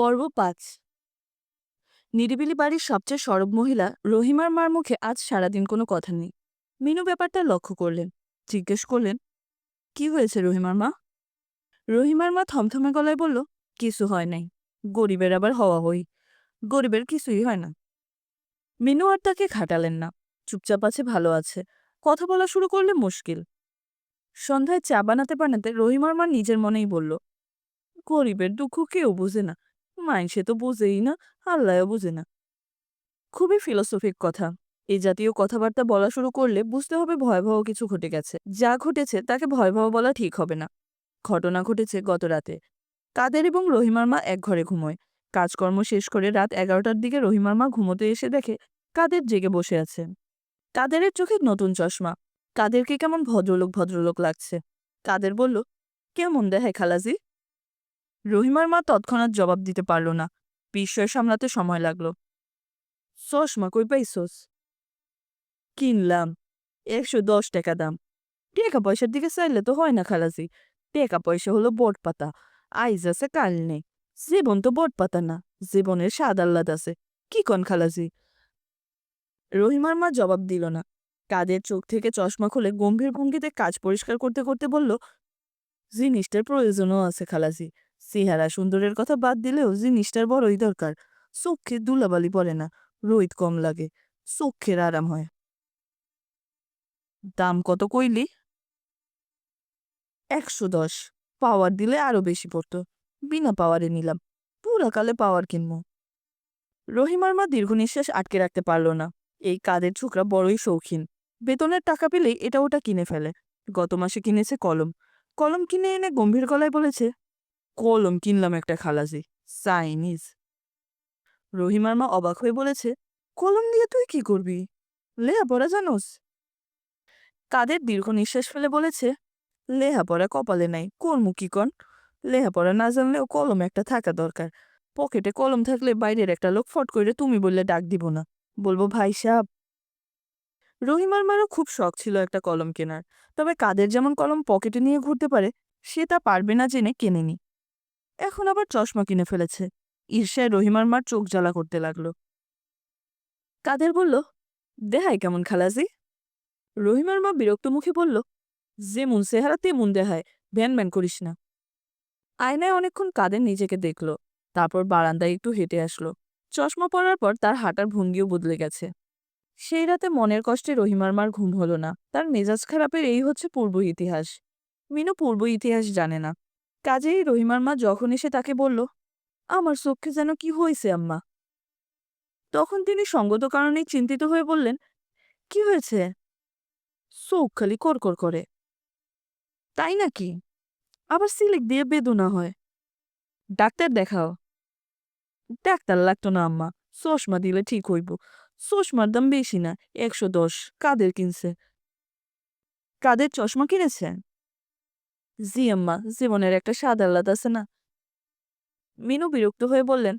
পর্ব পাঁচ। নিরিবিলি বাড়ির সবচেয়ে সরব মহিলা রহিমার মার মুখে আজ সারাদিন কোনো কথা নেই। মিনু ব্যাপারটা লক্ষ্য করলেন, জিজ্ঞেস করলেন, কি হয়েছে রহিমার মা? রহিমার মা থমথমে গলায় বলল, কিছু হয় নাই, গরিবের আবার হওয়া হই, গরিবের কিছুই হয় না। মিনু আর তাকে খাটালেন না, চুপচাপ আছে, ভালো আছে, কথা বলা শুরু করলে মুশকিল। সন্ধ্যায় চা বানাতে বানাতে রহিমার মা নিজের মনেই বলল, গরিবের দুঃখ কেউ বুঝে না মাইনসে তো বোঝেই না, আল্লাহও বোঝে না। খুবই ফিলোসফিক কথা। এই জাতীয় কথাবার্তা বলা শুরু করলে বুঝতে হবে ভয়াবহ কিছু ঘটে গেছে। যা ঘটেছে তাকে ভয়াবহ বলা ঠিক হবে না। ঘটনা ঘটেছে গত রাতে। কাদের এবং রহিমার মা এক ঘরে ঘুমোয়। কাজকর্ম শেষ করে রাত এগারোটার দিকে রহিমার মা ঘুমোতে এসে দেখে কাদের জেগে বসে আছে। কাদেরের চোখে নতুন চশমা। কাদেরকে কেমন ভদ্রলোক ভদ্রলোক লাগছে। কাদের বলল, কেমন দেখায় খালাজি? রহিমার মা তৎক্ষণাৎ জবাব দিতে পারল না। বিস্ময় সামলাতে সময় লাগল। চশমা কই পাইছস কিনলাম। একশো দশ টাকা দাম। টাকা পয়সার দিকে চাইলে তো হয় না খালাজি। টাকা পয়সা হলো বট পাতা আইজ আছে, কাল নেই। জীবন তো বট পাতা না, জীবনের স্বাদ আহ্লাদ আছে। কি কন খালাসি রহিমার মা জবাব দিল না। কাদের চোখ থেকে চশমা খুলে গম্ভীর ভঙ্গিতে কাজ পরিষ্কার করতে করতে বলল, জিনিসটার প্রয়োজনও আছে খালাজি। চেহারা সুন্দরের কথা বাদ দিলেও জিনিসটার বড়ই দরকার। চোখে দুলাবালি পড়ে না রোহিত কম লাগে, চোখের আরাম হয়। দাম কত কইলি? একশো দশ। পাওয়ার দিলে আরও বেশি পড়তো। বিনা পাওয়ারে নিলাম। পুরাকালে পাওয়ার কিনবো। রহিমার মা দীর্ঘ নিঃশ্বাস আটকে রাখতে পারল না। এই কাদের ছোকরা বড়ই শৌখিন। বেতনের টাকা পেলেই এটা ওটা কিনে ফেলে। গত মাসে কিনেছে কলম। কলম কিনে এনে গম্ভীর গলায় বলেছে কলম কিনলাম একটা খালাজি, চাইনিজ। রহিমার মা অবাক হয়ে বলেছে, কলম দিয়ে তুই কি করবি? লেহা লেহাপড়া জানোস? কাদের দীর্ঘ নিঃশ্বাস ফেলে বলেছে লেহাপড়া কপালে নাই, কর্মু কি কন? লেহা লেহাপড়া না জানলেও কলম একটা থাকা দরকার। পকেটে কলম থাকলে বাইরের একটা লোক ফট করে তুমি বললে ডাক দিব না। বলব, ভাই সাহেব রহিমার মারও খুব শখ ছিল একটা কলম কেনার, তবে কাদের যেমন কলম পকেটে নিয়ে ঘুরতে পারে, সে তা পারবে না জেনে কেনেনি। এখন আবার চশমা কিনে ফেলেছে। ঈর্ষায় রহিমার মার চোখ জ্বালা করতে লাগল। কাদের বলল দেহাই কেমন খালাজি? রহিমার মা বিরক্ত মুখে বলল, যেমন চেহারা, তেমন দেহায় ভ্যান ভ্যান করিস না। আয়নায় অনেকক্ষণ কাদের নিজেকে দেখল, তারপর বারান্দায় একটু হেঁটে আসলো। চশমা পরার পর তার হাঁটার ভঙ্গিও বদলে গেছে। সেই রাতে মনের কষ্টে রহিমার মার ঘুম হলো না। তার মেজাজ খারাপের এই হচ্ছে পূর্ব ইতিহাস। মিনু পূর্ব ইতিহাস জানে না। কাজেই রহিমার মা যখন এসে তাকে বলল, আমার চোখে যেন কি হয়েছে, আম্মা? তখন তিনি সঙ্গত কারণেই চিন্তিত হয়ে বললেন, কি হয়েছে? চোখ খালি কড়কড় করে। তাই নাকি? আবার সিলিক দিয়ে বেদনা হয়। ডাক্তার দেখাও। ডাক্তার লাগতো না, আম্মা। চশমা দিলে ঠিক হইব। চশমার দাম বেশি না, একশো দশ। কাদের কিনছে? কাদের চশমা কিনেছে? জি আম্মা জীবনের একটা স্বাদ আহ্লাদ আছে না? মিনু বিরক্ত হয়ে বললেন,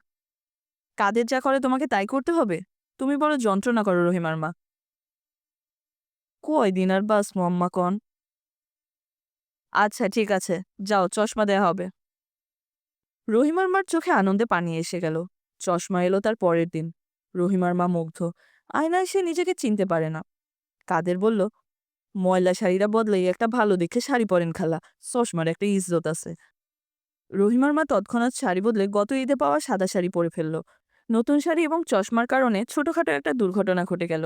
কাদের যা করে তোমাকে তাই করতে হবে? তুমি বড় যন্ত্রণা করো রহিমার মা। কয় দিন আর বাস আম্মা কন? আচ্ছা ঠিক আছে, যাও, চশমা দেয়া হবে। রহিমার মার চোখে আনন্দে পানি এসে গেল। চশমা এলো তার পরের দিন। রহিমার মা মুগ্ধ। আয়নায় সে নিজেকে চিনতে পারে না। কাদের বলল ময়লা শাড়িরা বদলাই একটা ভালো দেখে শাড়ি পরেন খালা। চশমার একটা ইজ্জত আছে। রহিমার মা তৎক্ষণাৎ শাড়ি বদলে গত ঈদে পাওয়া সাদা শাড়ি পরে ফেলল। নতুন শাড়ি এবং চশমার কারণে ছোটখাটো একটা দুর্ঘটনা ঘটে গেল।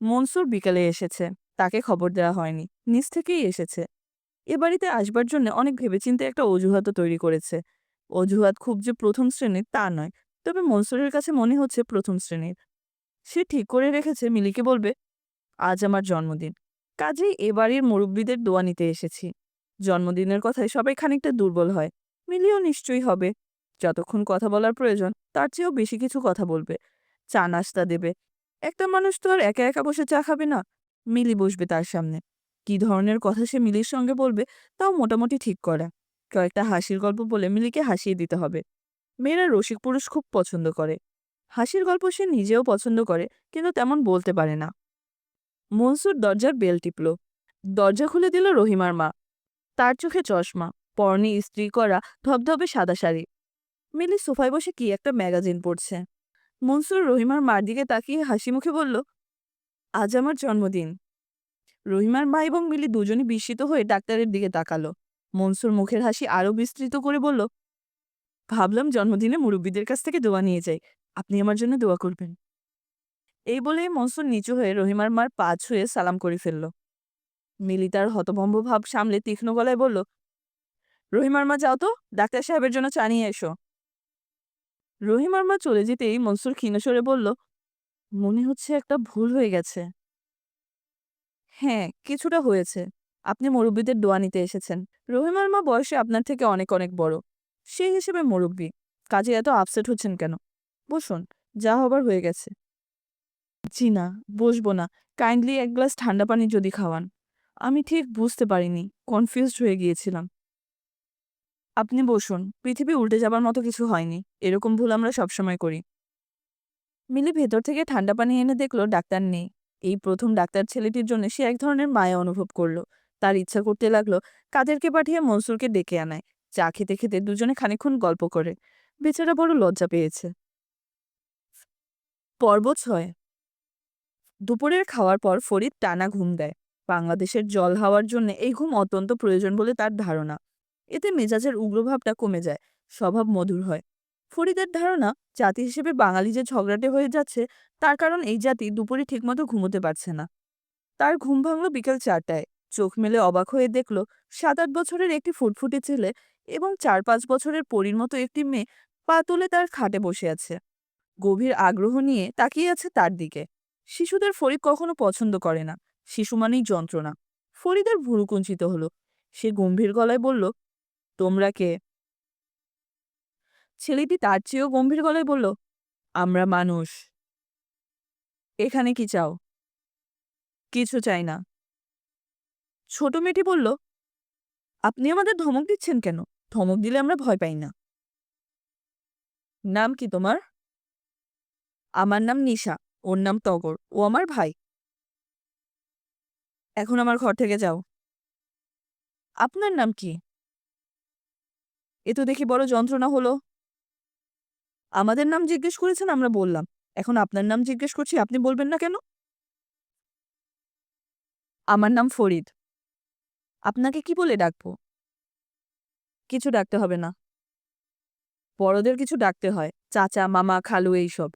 মনসুর বিকালে এসেছে। তাকে খবর দেওয়া হয়নি। নিজ থেকেই এসেছে। এ বাড়িতে আসবার জন্য অনেক ভেবেচিন্তে একটা অজুহাতও তৈরি করেছে। অজুহাত খুব যে প্রথম শ্রেণির তা নয়। তবে মনসুরের কাছে মনে হচ্ছে প্রথম শ্রেণির। সে ঠিক করে রেখেছে, মিলিকে বলবে আজ আমার জন্মদিন। কাজেই এ বাড়ির মুরব্বীদের দোয়া নিতে এসেছি। জন্মদিনের কথায় সবাই খানিকটা দুর্বল হয় মিলিও নিশ্চয়ই হবে। যতক্ষণ কথা বলার প্রয়োজন, তার চেয়েও বেশি কিছু কথা বলবে। চা নাস্তা দেবে। একটা মানুষ তো আর একা একা বসে চা খাবে না। মিলি বসবে তার সামনে। কি ধরনের কথা সে মিলির সঙ্গে বলবে, তাও মোটামুটি ঠিক করা। কয়েকটা হাসির গল্প বলে মিলিকে হাসিয়ে দিতে হবে। মেয়েরা রসিক পুরুষ খুব পছন্দ করে। হাসির গল্প সে নিজেও পছন্দ করে, কিন্তু তেমন বলতে পারে না। মনসুর দরজার বেল টিপল। দরজা খুলে দিল রহিমার মা। তার চোখে চশমা, পরনে স্ত্রী করা ধবধবে সাদা শাড়ি। মিলি সোফায় বসে কি একটা ম্যাগাজিন পড়ছে। মনসুর রহিমার মার দিকে তাকিয়ে হাসি মুখে বলল, আজ আমার জন্মদিন। রহিমার মা এবং মিলি দুজনই বিস্মিত হয়ে ডাক্তারের দিকে তাকালো। মনসুর মুখের হাসি আরও বিস্তৃত করে বলল, ভাবলাম জন্মদিনে মুরব্বীদের কাছ থেকে দোয়া নিয়ে যাই। আপনি আমার জন্য দোয়া করবেন। এই বলেই মনসুর নিচু হয়ে রহিমার মার পা ছুঁয়ে সালাম করে ফেলল। মিলি তার হতভম্ব ভাব সামলে তীক্ষ্ণ গলায় বলল, রহিমার মা, যাও তো, ডাক্তার সাহেবের জন্য চা নিয়ে এসো। রহিমার মা চলে যেতেই মনসুর ক্ষীণস্বরে বলল, মনে হচ্ছে একটা ভুল হয়ে গেছে। হ্যাঁ কিছুটা হয়েছে। আপনি মুরব্বীদের দোয়া নিতে এসেছেন। রহিমার মা বয়সে আপনার থেকে অনেক অনেক বড়। সেই হিসেবে মুরব্বী। কাজে এত আপসেট হচ্ছেন কেন? বসুন, যা হবার হয়ে গেছে। জি না, বসবো না। কাইন্ডলি এক গ্লাস ঠান্ডা পানি যদি খাওয়ান। আমি ঠিক বুঝতে পারিনি, কনফিউজড হয়ে গিয়েছিলাম। আপনি বসুন, পৃথিবী উল্টে যাবার মতো কিছু হয়নি, এরকম ভুল আমরা সবসময় করি। মিলি ভেতর থেকে ঠান্ডা পানি এনে দেখল ডাক্তার নেই। এই প্রথম ডাক্তার ছেলেটির জন্য সে এক ধরনের মায়া অনুভব করল। তার ইচ্ছা করতে লাগল কাদেরকে পাঠিয়ে মনসুরকে ডেকে আনায়। চা খেতে খেতে দুজনে খানিক্ষণ গল্প করে। বেচারা বড় লজ্জা পেয়েছে। পর্ব ছয় দুপুরের খাওয়ার পর ফরিদ টানা ঘুম দেয়। বাংলাদেশের জল হাওয়ার জন্য এই ঘুম অত্যন্ত প্রয়োজন বলে তার ধারণা। এতে মেজাজের উগ্রভাবটা কমে যায়, স্বভাব মধুর হয়। ফরিদের ধারণা, জাতি হিসেবে বাঙালি যে ঝগড়াটে হয়ে যাচ্ছে, তার কারণ এই জাতি দুপুরে ঠিকমতো ঘুমোতে পারছে না। তার ঘুম ভাঙল বিকেল চারটায়। চোখ মেলে অবাক হয়ে দেখল সাত আট বছরের একটি ফুটফুটে ছেলে এবং চার পাঁচ বছরের পরীর মতো একটি মেয়ে পা তুলে তার খাটে বসে আছে। গভীর আগ্রহ নিয়ে তাকিয়ে আছে তার দিকে। শিশুদের ফরিদ কখনো পছন্দ করে না। শিশু মানেই যন্ত্রণা। ফরিদের ভুরু কুঞ্চিত হলো। সে গম্ভীর গলায় বলল, তোমরা কে? ছেলেটি তার চেয়েও গম্ভীর গলায় বলল, আমরা মানুষ। এখানে কি চাও? কিছু চাই না। ছোট মেয়েটি বলল, আপনি আমাদের ধমক দিচ্ছেন কেন? ধমক দিলে আমরা ভয় পাই না। নাম কি তোমার? আমার নাম নিশা। ওর নাম তগর। ও আমার ভাই। এখন আমার ঘর থেকে যাও। আপনার নাম কি? এ তো দেখি বড় যন্ত্রণা হলো। আমাদের নাম জিজ্ঞেস করেছেন, আমরা বললাম। এখন আপনার নাম জিজ্ঞেস করছি, আপনি বলবেন না কেন? আমার নাম ফরিদ। আপনাকে কি বলে ডাকবো? কিছু ডাকতে হবে না। বড়দের কিছু ডাকতে হয়। চাচা, মামা, খালু, এইসব।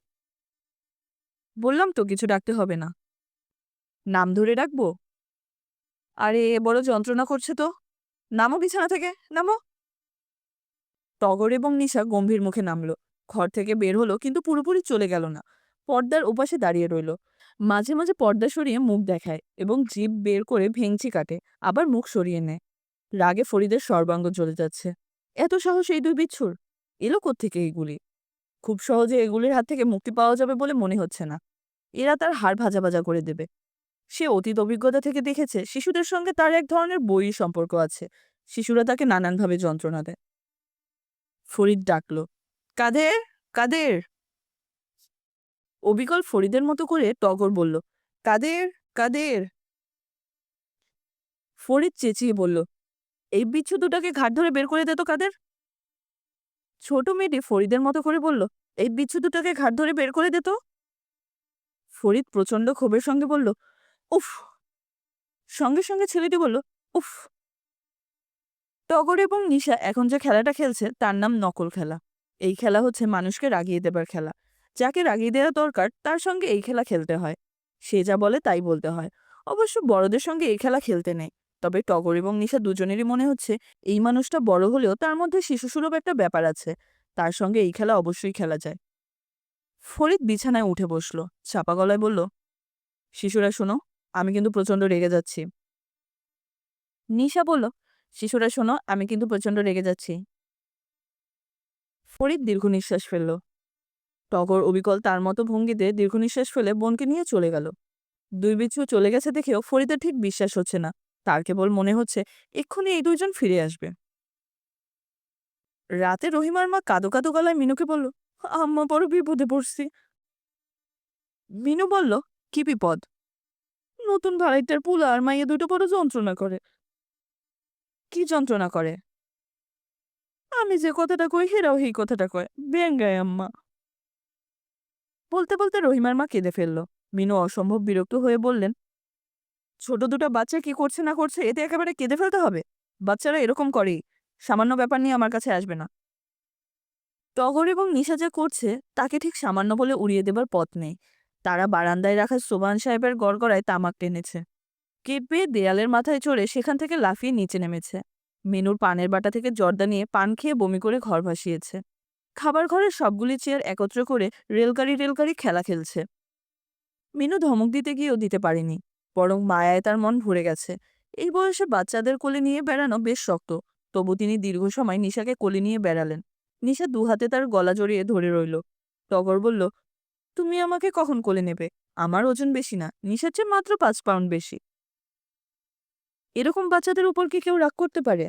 বললাম তো, কিছু ডাকতে হবে না। নাম ধরে ডাকবো? আরে, বড় যন্ত্রণা করছে তো। নামো বিছানা থেকে, নামো। টগর এবং নিশা গম্ভীর মুখে নামলো। ঘর থেকে বের হলো, কিন্তু পুরোপুরি চলে গেল না। পর্দার ওপাশে দাঁড়িয়ে রইল। মাঝে মাঝে পর্দা সরিয়ে মুখ দেখায় এবং জিভ বের করে ভেঙচি কাটে, আবার মুখ সরিয়ে নেয়। রাগে ফরিদের সর্বাঙ্গ জ্বলে যাচ্ছে। এত সাহস এই দুই বিচ্ছুর? এলো থেকে এইগুলি খুব সহজে এগুলির হাত থেকে মুক্তি পাওয়া যাবে বলে মনে হচ্ছে না। এরা তার হাড় ভাজা ভাজা করে দেবে। সে অতীত অভিজ্ঞতা থেকে দেখেছে, শিশুদের সঙ্গে তার এক ধরনের বই সম্পর্ক আছে। শিশুরা তাকে নানানভাবে যন্ত্রণা দেয়। ফরিদ ডাকল, কাদের? কাদের? অবিকল ফরিদের মতো করে টগর বলল, কাদের? কাদের? ফরিদ চেঁচিয়ে বলল, এই বিচ্ছু দুটাকে ঘাট ধরে বের করে দে তো কাদের? ছোট মেয়েটি ফরিদের মতো করে বলল, এই বিচ্ছু দুটাকে ঘাট ধরে বের করে দে তো। ফরিদ প্রচণ্ড ক্ষোভের সঙ্গে বলল, উফ। সঙ্গে সঙ্গে ছেলেটি বলল, উফ। টগর এবং নিশা এখন যে খেলাটা খেলছে তার নাম নকল খেলা। এই খেলা হচ্ছে মানুষকে রাগিয়ে দেবার খেলা। যাকে রাগিয়ে দেওয়া দরকার তার সঙ্গে এই খেলা খেলতে হয়। সে যা বলে তাই বলতে হয়। অবশ্য বড়দের সঙ্গে এই খেলা খেলতে নেই। তবে টগর এবং নিশা দুজনেরই মনে হচ্ছে এই মানুষটা বড় হলেও তার মধ্যে শিশুসুলভ একটা ব্যাপার আছে। তার সঙ্গে এই খেলা অবশ্যই খেলা যায়। ফরিদ বিছানায় উঠে বসল। চাপা গলায় বলল, শিশুরা, শোনো, আমি কিন্তু প্রচণ্ড রেগে যাচ্ছি। নিশা বলল, শিশুরা, শোনো, আমি কিন্তু প্রচণ্ড রেগে যাচ্ছি। ফরিদ দীর্ঘ নিঃশ্বাস ফেলল। টগর অবিকল তার মতো ভঙ্গিতে দীর্ঘ নিঃশ্বাস ফেলে বোনকে নিয়ে চলে গেল। দুই বিচ্ছু চলে গেছে দেখেও ফরিদের ঠিক বিশ্বাস হচ্ছে না। তার কেবল মনে হচ্ছে, এক্ষুনি এই দুইজন ফিরে আসবে। রাতে রহিমার মা কাদো কাদো গলায় মিনুকে বলল, আম্মা, বড় বিপদে পড়ছি। মিনু বলল, কি বিপদ? নতুন ভাড়াইটার পুলা আর মাইয়া দুটো বড় যন্ত্রণা করে। কি যন্ত্রণা করে? আমি যে কথাটা কই, হেরাও এই কথাটা কয়। বেঙ্গায় আম্মা। বলতে বলতে রহিমার মা কেঁদে ফেলল। মিনু অসম্ভব বিরক্ত হয়ে বললেন ছোট দুটো বাচ্চা কি করছে না করছে, এতে একেবারে কেঁদে ফেলতে হবে। বাচ্চারা এরকম করেই। সামান্য ব্যাপার নিয়ে আমার কাছে আসবে না। টগর এবং নিশা যা করছে, তাকে ঠিক সামান্য বলে উড়িয়ে দেবার পথ নেই। তারা বারান্দায় রাখা সোবান সাহেবের গড়গড়ায় তামাক টেনেছে। কেঁপে দেয়ালের মাথায় চড়ে সেখান থেকে লাফিয়ে নিচে নেমেছে। মেনুর পানের বাটা থেকে জর্দা নিয়ে পান খেয়ে বমি করে ঘর ভাসিয়েছে। খাবার ঘরের সবগুলি চেয়ার একত্র করে রেলগাড়ি রেলগাড়ি খেলা খেলছে। মিনু ধমক দিতে গিয়েও দিতে পারেনি। বরং মায়ায় তার মন ভরে গেছে। এই বয়সে বাচ্চাদের কোলে নিয়ে বেড়ানো বেশ শক্ত, তবু তিনি দীর্ঘ সময় নিশাকে কোলে নিয়ে বেড়ালেন। নিশা দুহাতে তার গলা জড়িয়ে ধরে রইল। টগর বলল, তুমি আমাকে কখন কোলে নেবে? আমার ওজন বেশি না, নিশার চেয়ে মাত্র পাঁচ পাউন্ড বেশি। এরকম বাচ্চাদের উপর কি কেউ রাগ করতে পারে?